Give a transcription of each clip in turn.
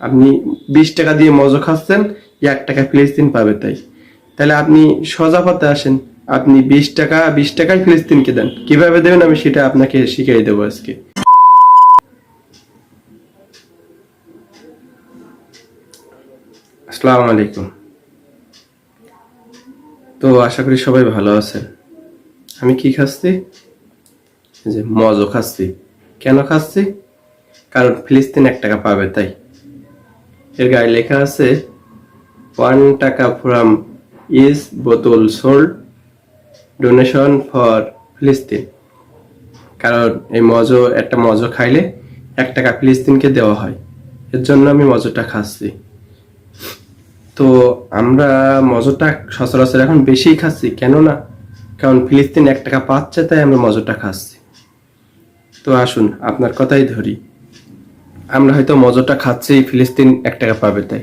আপনি বিশ টাকা দিয়ে মজো খাচ্ছেন এক টাকা ফিলিস্তিন পাবে তাই। তাহলে আপনি সোজা আসেন, আপনি বিশ টাকা, বিশ টাকায় ফিলিস্তিনকে দেন। কীভাবে দেবেন আমি সেটা আপনাকে শিখিয়ে দেবো আজকে। আসসালামু আলাইকুম। তো আশা করি সবাই ভালো আছেন। আমি কি খাচ্ছি? যে মজও খাচ্ছি। কেন খাচ্ছি? কারণ ফিলিস্তিন এক টাকা পাবে তাই। এর গায়ে লেখা আছে, ওয়ান টাকা ফ্রম ইজ বোতল সোল্ড ডোনেশন ফর ফিলিস্তিন। কারণ এই মজো, একটা মজো খাইলে এক টাকা ফিলিস্তিনকে দেওয়া হয়। এর জন্য আমি মজোটা খাচ্ছি। তো আমরা মজোটা সচরাচর এখন বেশিই খাচ্ছি। কেন না কারণ ফিলিস্তিন এক টাকা পাচ্ছে, তাই আমরা মজোটা খাচ্ছি। তো আসুন, আপনার কথাই ধরি। আমরা হয়তো মজোটা খাচ্ছি, ফিলিস্তিন এক টাকা পাবে তাই।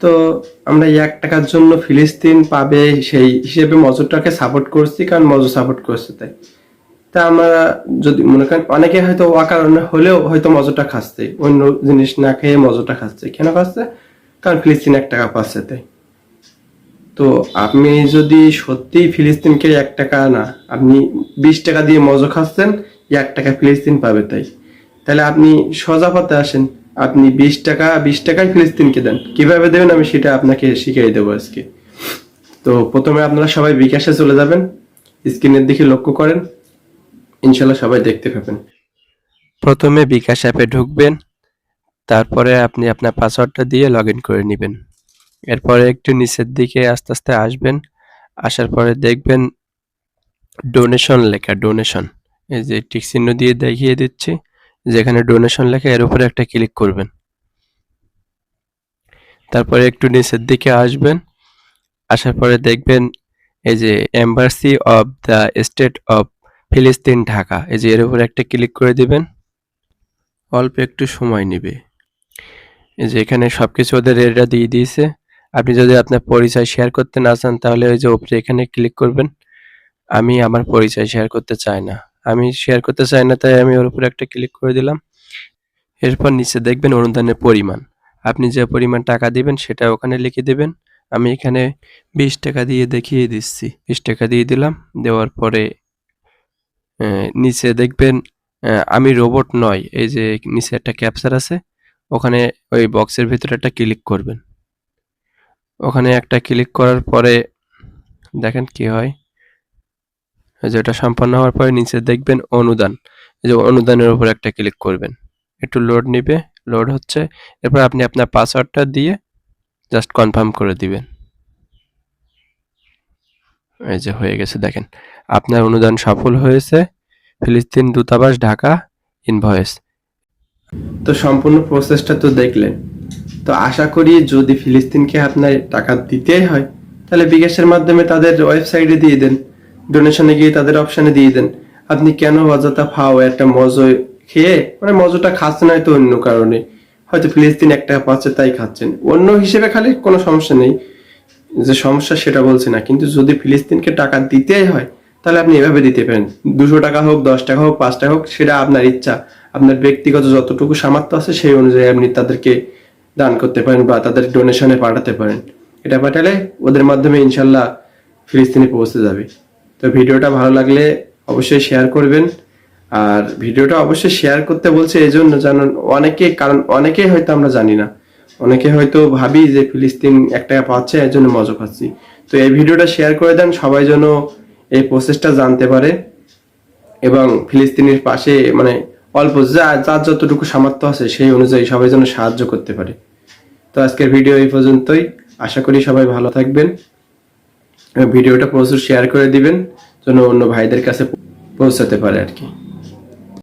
তো আমরা এক টাকার জন্য ফিলিস্তিন পাবে, সেই হিসেবে মজোটাকে সাপোর্ট করছি, কারণ মজো সাপোর্ট করছে তাই। তা আমরা যদি মনে করেন, অনেকে হয়তো অকারণে হলেও হয়তো মজোটা খাচ্ছে, অন্য জিনিস না খেয়ে মজোটা খাচ্ছে। কেন খাচ্ছে? কারণ ফিলিস্তিন এক টাকা পাচ্ছে তাই। তো আপনি যদি সত্যিই ফিলিস্তিনকে এক টাকা না, আপনি বিশ টাকা দিয়ে মজো খাচ্ছেন এক টাকা ফিলিস্তিন পাবে তাই। তাহলে আপনি সোজা পথে আসেন। আপনি বিশ টাকা, বিশ টাকায় ফিলিস্তিনকে দেন। কীভাবে দেবেন আমি সেটা আপনাকে শিখিয়ে দেবো আজকে। তো প্রথমে আপনারা সবাই বিকাশে চলে যাবেন। স্ক্রিনের দিকে লক্ষ্য করেন। ইনশাল্লাহ সবাই দেখতে পাবেন। প্রথমে বিকাশ অ্যাপে ঢুকবেন। তারপরে আপনি আপনার পাসওয়ার্ডটা দিয়ে লগ করে নেবেন। এরপরে একটু নিচের দিকে আস্তে আস্তে আসবেন। আসার পরে দেখবেন ডোনেশন লেখা, ডোনেশন। এই যে টিক চিহ্ন দিয়ে দেখিয়ে দিচ্ছি। যেখানে ডোনেশন লেখা, এর উপরে একটা ক্লিক করবেন। তারপরে একটু নিচের দিকে আসবেন। আসার পরে দেখবেন এই যে embassy of the state of ফিলিস্তিন ঢাকা, এই যে এর উপরে একটা ক্লিক করে দিবেন। অল্প একটু সময় নেবে। এই যে এখানে সব কিছু ওদের রেটটা দিয়ে দিয়েছে। আপনি যদি আপনার পরিচয় শেয়ার করতে না চান, তাহলে ওই যে উপরে এখানে ক্লিক করবেন। আমি আমার পরিচয় শেয়ার করতে চাই না। আমি শেয়ার করতে চাই না, তাই আমি ওর উপরে একটা ক্লিক করে দিলাম। এরপর নিচে দেখবেন অনুদানের পরিমাণ। আপনি যে পরিমাণ টাকা দিবেন, সেটা ওখানে লিখে দেবেন। আমি এখানে বিশ টাকা দিয়ে দেখিয়ে দিচ্ছি। বিশ টাকা দিয়ে দিলাম, দেওয়ার পরে নিচে দেখবেন আমি রোবট নয়, এই যে নিচে একটা ক্যাপচার আছে, ওখানে ওই বক্সের ভিতরে একটা ক্লিক করবেন। ওখানে একটা ক্লিক করার পরে, দেখেন কি হয়। যেটা সম্পন্ন হওয়ার পরে নিচে দেখবেন অনুদান। এই যে অনুদানের উপর একটা ক্লিক করবেন। একটু লোড নিবে। লোড হচ্ছে, এরপর আপনি আপনার পাসওয়ার্ডটা দিয়ে জাস্ট কনফার্ম করে দিবেন। এই যে হয়ে গেছে, দেখেন। আপনার অনুদান সফল হয়েছে। ফিলিস্তিন দূতাবাস, ঢাকা ইনভয়েস তো সম্পূর্ণ প্রসেসটা তো দেখলেন। তো আশা করি যদি ফিলিস্তিনকে আপনার টাকা দিতেই হয়, তাহলে বিকাশের মাধ্যমে তাদের ওয়েবসাইটে দিয়ে দেন। ডোনেশনে গিয়ে তাদের অপশানে দিয়ে দেন। আপনি কেন অযথা ফাও একটা মজো খেয়ে মানে মজোটা খাচ্ছেন হয়তো অন্য কারণে। হয়তো ফিলিস্তিন এক টাকা পাচ্ছে, তাই খাচ্ছেন। অন্য হিসেবে খালি কোনো সমস্যা নেই। যে সমস্যা সেটা বলছি না, কিন্তু যদি ফিলিস্তিনকে টাকা দিতেই হয়, তাহলে আপনি এভাবে দিতে পারেন। দুশো টাকা হোক, দশ টাকা হোক, পাঁচ টাকা হোক, সেটা আপনার ইচ্ছা। আপনার ব্যক্তিগত যতটুকু সামর্থ্য আছে, সেই অনুযায়ী আপনি তাদেরকে দান করতে পারেন বা তাদের ডোনেশনে পাঠাতে পারেন। এটা পাঠালে ওদের মাধ্যমে ইনশাল্লাহ ফিলিস্তিনে পৌঁছে যাবে। তো ভিডিওটা ভালো লাগলে অবশ্যই শেয়ার করবেন। আর ভিডিওটা অবশ্যই শেয়ার করতে বলছে এই জন্য জানুন অনেকে, কারণ অনেকেই হয়তো আমরা জানি না। অনেকে হয়তো ভাবি যে ফিলিস্তিন এক টাকা পাচ্ছে, এর জন্য মজা পাচ্ছি। তো এই ভিডিওটা শেয়ার করে দেন, সবাই যেন এই প্রসেসটা জানতে পারে এবং ফিলিস্তিনের পাশে মানে অল্প যা, যার যতটুকু সামর্থ্য আছে সেই অনুযায়ী সবাই যেন সাহায্য করতে পারে। তো আজকের ভিডিও এই পর্যন্তই। আশা করি সবাই ভালো থাকবেন। ভিডিওটা প্রচুর শেয়ার করে দিবেন যেন অন্য ভাইদের কাছে পৌঁছাতে পারে আর কি।